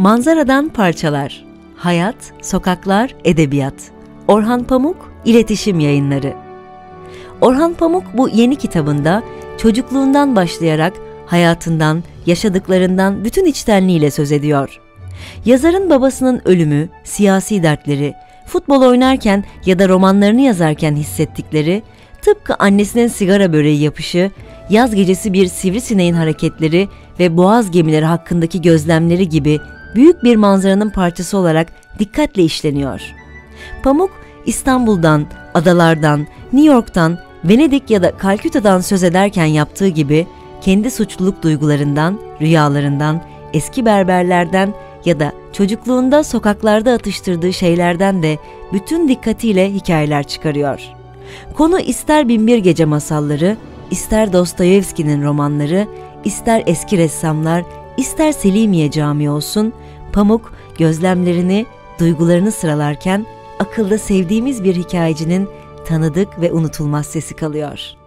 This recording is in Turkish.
Manzaradan parçalar. Hayat, sokaklar, edebiyat. Orhan Pamuk, İletişim Yayınları. Orhan Pamuk bu yeni kitabında çocukluğundan başlayarak hayatından, yaşadıklarından bütün içtenliğiyle söz ediyor. Yazarın babasının ölümü, siyasi dertleri, futbol oynarken ya da romanlarını yazarken hissettikleri, tıpkı annesinin sigara böreği yapışı, yaz gecesi bir sivrisineğin hareketleri ve boğaz gemileri hakkındaki gözlemleri gibi büyük bir manzaranın parçası olarak dikkatle işleniyor. Pamuk, İstanbul'dan, adalardan, New York'tan, Venedik ya da Kalküta'dan söz ederken yaptığı gibi kendi suçluluk duygularından, rüyalarından, eski berberlerden ya da çocukluğunda sokaklarda atıştırdığı şeylerden de bütün dikkatiyle hikayeler çıkarıyor. Konu ister Binbir Gece masalları, ister Dostoyevski'nin romanları, ister eski ressamlar, ister Selimiye Camii olsun, Pamuk gözlemlerini, duygularını sıralarken akılda sevdiğimiz bir hikayecinin tanıdık ve unutulmaz sesi kalıyor.''